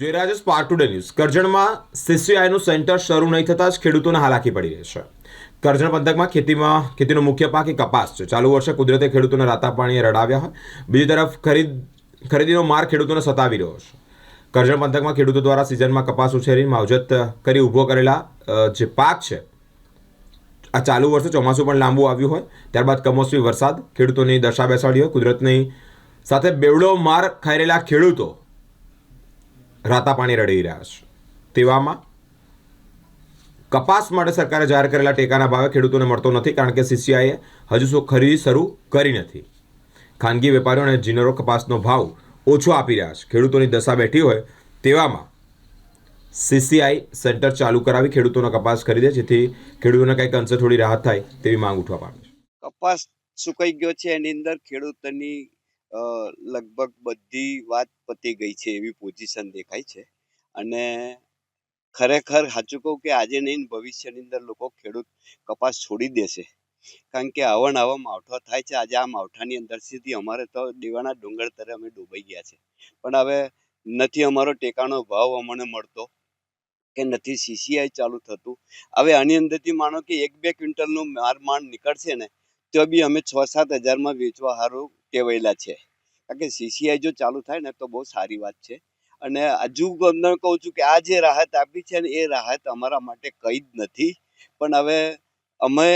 જોઈ રહ્યા છો સ્પાર્ક ટુડે ન્યૂઝ કરજણમાં સીસીઆઈનું સેન્ટર શરૂ નહીં થતાં જ ખેડૂતોને હાલાકી પડી રહી છે. કરજણ પંથકમાં ખેતીમાં, ખેતીનો મુખ્ય પાક એ કપાસ છે. ચાલુ વર્ષે કુદરતે ખેડૂતોને રાતા પાણીએ રડાવ્યા હોય. બીજી તરફ ખરીદ, ખરીદીનો માર ખેડૂતોને સતાવી રહ્યો છે. કરજણ પંથકમાં ખેડૂતો દ્વારા સિઝનમાં કપાસ ઉછેરી માવજત કરી ઊભો કરેલા જે પાક છે, આ ચાલુ વર્ષે ચોમાસું પણ લાંબુ આવ્યું હોય. ત્યારબાદ કમોસમી વરસાદ ખેડૂતોની દશા બેસાડી હોય કુદરતની સાથે બેવડો માર ખાઈ રહેલા ખેડૂતો રાતા પાણી રડી રહ્યા છે. તેવામાં કપાસ માટે સરકારે જાહેર કરેલા ટેકાના ભાવે ખેડૂતોને મળતો નથી કારણ કે સીસીઆઈએ હજુ ખરીદી શરૂ કરી નથી. ખાનગી વેપારીઓ અને જીનરો કપાસનો ભાવ ઓછો આપી રહ્યા છે. ખેડૂતોની દશા બેઠી હોય તેવામાં સીસીઆઈ સેન્ટર ચાલુ કરાવી ખેડૂતોનો કપાસ ખરીદે, જેથી ખેડૂતોને કંઈક અંશે થોડી રાહત થાય તેવી માંગ ઉઠવા પામે છે. કપાસ સુકાઈ ગયો છે એની અંદર ખેડૂતોની લગભગ બધી વાત પતી ગઈ છે એવી પોઝિશન દેખાય છે. અને ખરેખર સાચું કહું કે આજે નહીં ભવિષ્યની અંદર લોકો ખેડૂત કપાસ છોડી દેશે. કારણ કે આવા આવા માવઠા થાય છે. આજે આ માવઠાની અંદર સુધી અમારે તો દેવાના ડુંગર તરે અમે ડૂબાઈ ગયા છે. પણ હવે નથી અમારો ટેકાનો ભાવ અમને મળતો કે નથી સીસીઆઈ ચાલુ થતું. હવે આની અંદરથી માનો કે એક બે ક્વિન્ટલનું માર માંડ નીકળશે ને, તો બી અમે છ સાત હજારમાં વેચવા સારું ટેવાયેલા છે. કારણ કે સીસીઆઈ જો ચાલુ થાય ને તો બહુ સારી વાત છે. અને હજુ તમને કહું છું કે આ જે રાહત આપી છે ને એ રાહત અમારા માટે કંઈ જ નથી. પણ હવે અમે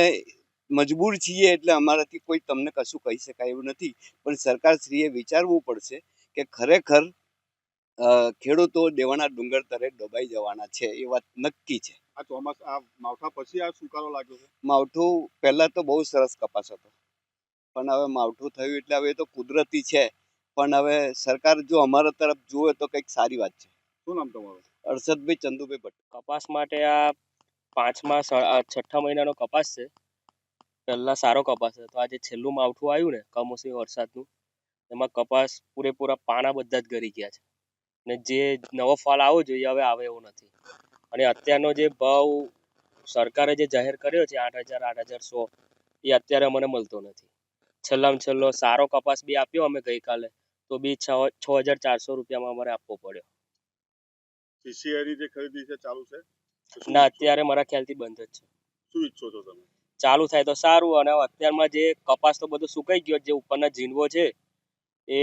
મજબૂર છીએ એટલે અમારાથી કોઈ તમને કશું કહી શકાય એવું નથી. પણ સરકારશ્રીએ વિચારવું પડશે કે ખરેખર ખેડૂતો દેવાના ડુંગર તરે ડબાઈ જવાના છે એ વાત નક્કી છે. આ ચોમાસા આ માવઠા પછી આ સુકારો લાગ્યો છે? માવઠું પહેલાં તો બહુ સરસ કપાસ હતો. પણ હવે માવઠું થયું એટલે હવે એ તો કુદરતી છે. પણ હવે સરકાર જો અમારા તરફ જુએ તો કંઈક સારી વાત છે. શું નામ તમારું? અરશદભાઈ ચંદુભાઈ ભટ્ટ. કપાસ માટે આ પાંચમા છઠ્ઠા મહિનાનો કપાસ છે. પહેલાં સારો કપાસ હતો. આજે છેલ્લું માવઠું આવ્યું ને કમોસમી વરસાદનું એમાં કપાસ પૂરેપૂરા પાના બધા જ ગરી ગયા છે. ને જે નવો ફાલ આવવો જોઈએ હવે આવે એવો નથી. અને અત્યારનો જે ભાવ સરકારે જે જાહેર કર્યો છે આઠ હજાર આઠ હજાર સો એ અત્યારે મને મળતો નથી. છેલ્લામાં છેલ્લો સારો કપાસ બી આપ્યો અમે ગઈકાલે. તો બી છ છ હજાર ચારસો રૂપિયામાં અમારે આપવો પડ્યો. જે ખરીદી છે ચાલુ છે? ના? અત્યારે મારા ખ્યાલથી બંધ જ છે. શું ઈચ્છો છો તમે? ચાલુ થાય તો સારું અને અત્યારમાં જે કપાસ તો બધું સુકાઈ ગયો જે ઉપરના ઝીંડવો છે એ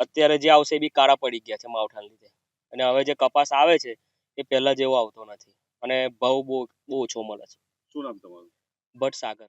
અત્યારે જે આવશે એ બી કાળા પડી ગયા છે માવઠાના લીધે. અને હવે જે કપાસ આવે છે એ પહેલા જેવો આવતો નથી. અને ભાવ બહુ બહુ ઓછો મળે છે. શું નામ તમારું? ભટ્ટ સાગર.